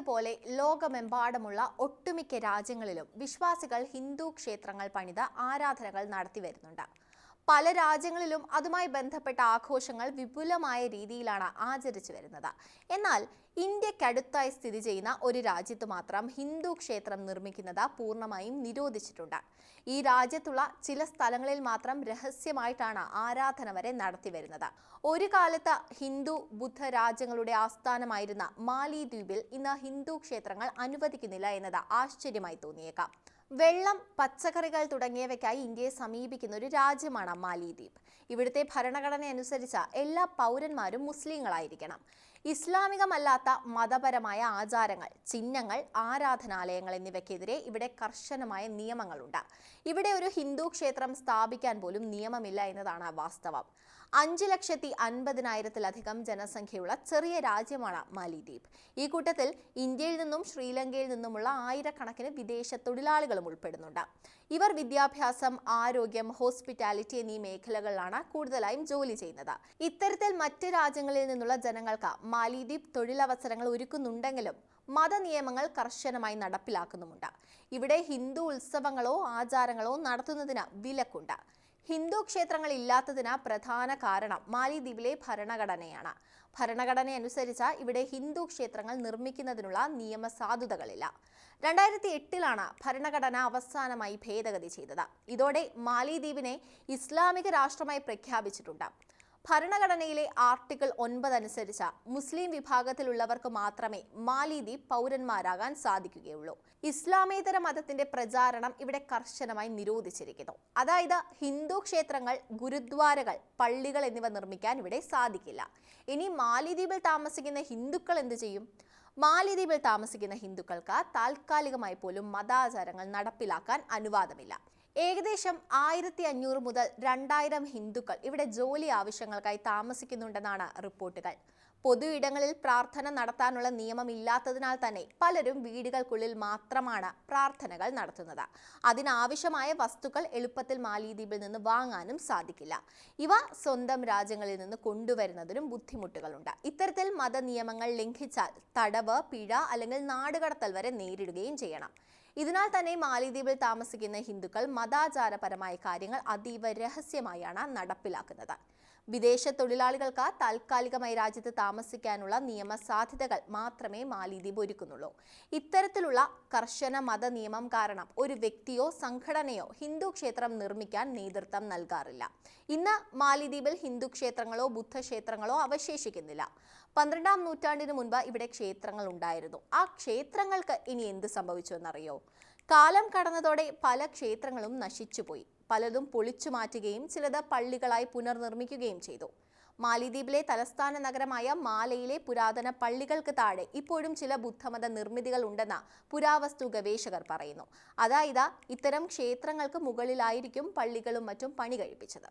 ഇന്ത്യയുടേതുപോലെ ലോകമെമ്പാടുമുള്ള ഒട്ടുമിക്ക രാജ്യങ്ങളിലും വിശ്വാസികൾ ഹിന്ദു ക്ഷേത്രങ്ങൾ പണിത ആരാധനകൾ നടത്തി വരുന്നുണ്ട്. പല രാജ്യങ്ങളിലും അതുമായി ബന്ധപ്പെട്ട ആഘോഷങ്ങൾ വിപുലമായ രീതിയിലാണ് ആചരിച്ചു വരുന്നത്. എന്നാൽ ഇന്ത്യക്കടുത്തായി സ്ഥിതി ചെയ്യുന്ന ഒരു രാജ്യത്ത് മാത്രം ഹിന്ദു ക്ഷേത്രം നിർമ്മിക്കുന്നത് പൂർണമായും നിരോധിച്ചിട്ടുണ്ട്. ഈ രാജ്യത്തുള്ള ചില സ്ഥലങ്ങളിൽ മാത്രം രഹസ്യമായിട്ടാണ് ആരാധന വരെ നടത്തി വരുന്നത്. ഒരു കാലത്ത് ഹിന്ദു ബുദ്ധ രാജ്യങ്ങളുടെ ആസ്ഥാനമായിരുന്ന മാലി ദ്വീപിൽ ഇന്ന് ഹിന്ദു ക്ഷേത്രങ്ങൾ അനുവദിക്കുന്നില്ല എന്നത് ആശ്ചര്യമായി തോന്നിയേക്കാം. വെള്ളം പച്ചക്കറികൾ തുടങ്ങിയവയ്ക്കായി ഇന്ത്യയെ സമീപിക്കുന്ന ഒരു രാജ്യമാണ് മാലിദ്വീപ്. ഇവിടുത്തെ ഭരണഘടന അനുസരിച്ച എല്ലാ പൗരന്മാരും മുസ്ലിങ്ങളായിരിക്കണം. ഇസ്ലാമികമല്ലാത്ത മതപരമായ ആചാരങ്ങൾ ചിഹ്നങ്ങൾ ആരാധനാലയങ്ങൾ എന്നിവയ്ക്കെതിരെ ഇവിടെ കർശനമായ നിയമങ്ങളുണ്ട്. ഇവിടെ ഒരു ഹിന്ദു ക്ഷേത്രം സ്ഥാപിക്കാൻ പോലും നിയമമില്ല എന്നതാണ് വാസ്തവം. അഞ്ച് ലക്ഷത്തി അൻപതിനായിരത്തിലധികം ജനസംഖ്യയുള്ള ചെറിയ രാജ്യമാണ് മാലിദ്വീപ്. ഈ കൂട്ടത്തിൽ ഇന്ത്യയിൽ നിന്നും ശ്രീലങ്കയിൽ നിന്നുമുള്ള ആയിരക്കണക്കിന് വിദേശ തൊഴിലാളികളും ഉൾപ്പെടുന്നുണ്ട്. ഇവർ വിദ്യാഭ്യാസം ആരോഗ്യം ഹോസ്പിറ്റാലിറ്റി എന്നീ മേഖലകളിലാണ് കൂടുതലായും ജോലി ചെയ്യുന്നത്. ഇത്തരത്തിൽ മറ്റ് രാജ്യങ്ങളിൽ നിന്നുള്ള ജനങ്ങൾക്ക് മാലിദ്വീപ് തൊഴിലവസരങ്ങൾ ഒരുക്കുന്നുണ്ടെങ്കിലും മത നിയമങ്ങൾ കർശനമായി നടപ്പിലാക്കുന്നുമുണ്ട്. ഇവിടെ ഹിന്ദു ഉത്സവങ്ങളോ ആചാരങ്ങളോ നടത്തുന്നതിന് വിലക്കുണ്ട്. ഹിന്ദു ക്ഷേത്രങ്ങൾ ഇല്ലാത്തതിന് പ്രധാന കാരണം മാലിദ്വീപിലെ ഭരണഘടനയാണ്. ഭരണഘടന അനുസരിച്ച് ഇവിടെ ഹിന്ദു ക്ഷേത്രങ്ങൾ നിർമ്മിക്കുന്നതിനുള്ള നിയമസാധുതകളില്ല. രണ്ടായിരത്തി എട്ടിലാണ് ഭരണഘടന അവസാനമായി ഭേദഗതി ചെയ്തത്. ഇതോടെ മാലിദ്വീപിനെ ഇസ്ലാമിക രാഷ്ട്രമായി പ്രഖ്യാപിച്ചിട്ടുണ്ട്. ഭരണഘടനയിലെ ആർട്ടിക്കിൾ ഒൻപത് അനുസരിച്ച് മുസ്ലിം വിഭാഗത്തിലുള്ളവർക്ക് മാത്രമേ മാലിദ്വീപ് പൗരന്മാരാകാൻ സാധിക്കുകയുള്ളൂ. ഇസ്ലാമേതര മതത്തിന്റെ പ്രചാരണം ഇവിടെ കർശനമായി നിരോധിച്ചിരിക്കുന്നു. അതായത് ഹിന്ദു ക്ഷേത്രങ്ങൾ ഗുരുദ്വാരകൾ പള്ളികൾ എന്നിവ നിർമ്മിക്കാൻ ഇവിടെ സാധിക്കില്ല. ഇനി മാലിദ്വീപിൽ താമസിക്കുന്ന ഹിന്ദുക്കൾ എന്ത് ചെയ്യും? മാലിദ്വീപിൽ താമസിക്കുന്ന ഹിന്ദുക്കൾക്ക് താൽക്കാലികമായി പോലും മതാചാരങ്ങൾ നടപ്പിലാക്കാൻ അനുവാദമില്ല. ഏകദേശം ആയിരത്തി അഞ്ഞൂറ് മുതൽ രണ്ടായിരം ഹിന്ദുക്കൾ ഇവിടെ ജോലി ആവശ്യങ്ങൾക്കായി താമസിക്കുന്നുണ്ടെന്നാണ് റിപ്പോർട്ടുകൾ. പൊതു ഇടങ്ങളിൽ പ്രാർത്ഥന നടത്താനുള്ള നിയമമില്ലാത്തതിനാൽ തന്നെ പലരും വീടുകൾക്കുള്ളിൽ മാത്രമാണ് പ്രാർത്ഥനകൾ നടത്തുന്നത്. അതിനാവശ്യമായ വസ്തുക്കൾ എളുപ്പത്തിൽ മാലിദ്വീപിൽ നിന്ന് വാങ്ങാനും സാധിക്കില്ല. ഇവ സ്വന്തം രാജ്യങ്ങളിൽ നിന്ന് കൊണ്ടുവരുന്നതിനും ബുദ്ധിമുട്ടുകളുണ്ട്. ഇത്തരത്തിൽ മതനിയമങ്ങൾ ലംഘിച്ചാൽ തടവ് പിഴ അല്ലെങ്കിൽ നാടുകടത്തൽ വരെ നേരിടുകയും ചെയ്യണം. ഇതിനാൽ തന്നെ മാലിദ്വീപിൽ താമസിക്കുന്ന ഹിന്ദുക്കൾ മതാചാരപരമായ കാര്യങ്ങൾ അതീവ രഹസ്യമായാണ് നടപ്പിലാക്കുന്നത്. വിദേശ തൊഴിലാളികൾക്ക് താൽക്കാലികമായി രാജ്യത്ത് താമസിക്കാനുള്ള നിയമസാധ്യതകൾ മാത്രമേ മാലിദ്വീപ് ഒരുക്കുന്നുള്ളൂ. ഇത്തരത്തിലുള്ള കർശന മത നിയമം കാരണം ഒരു വ്യക്തിയോ സംഘടനയോ ഹിന്ദു ക്ഷേത്രം നിർമ്മിക്കാൻ നേതൃത്വം നൽകാറില്ല. ഇന്ന് മാലിദ്വീപിൽ ഹിന്ദു ക്ഷേത്രങ്ങളോ ബുദ്ധക്ഷേത്രങ്ങളോ അവശേഷിക്കുന്നില്ല. പന്ത്രണ്ടാം നൂറ്റാണ്ടിന് മുൻപ് ഇവിടെ ക്ഷേത്രങ്ങൾ ഉണ്ടായിരുന്നു. ആ ക്ഷേത്രങ്ങൾക്ക് ഇനി എന്ത് സംഭവിച്ചു എന്നറിയോ? കാലം കടന്നതോടെ പല ക്ഷേത്രങ്ങളും നശിച്ചുപോയി പലതും പൊളിച്ചു മാറ്റുകയും ചിലത് പള്ളികളായി പുനർനിർമ്മിക്കുകയും ചെയ്തു. മാലിദ്വീപിലെ തലസ്ഥാന നഗരമായ മാലയിലെ പുരാതന പള്ളികൾക്ക് താഴെ ഇപ്പോഴും ചില ബുദ്ധമത നിർമ്മിതികൾ ഉണ്ടെന്ന പുരാവസ്തു ഗവേഷകർ പറയുന്നു. അതായത് ഇത്തരം ക്ഷേത്രങ്ങൾക്ക് മുകളിലായിരിക്കും പള്ളികളും മറ്റും പണി കഴിപ്പിച്ചത്.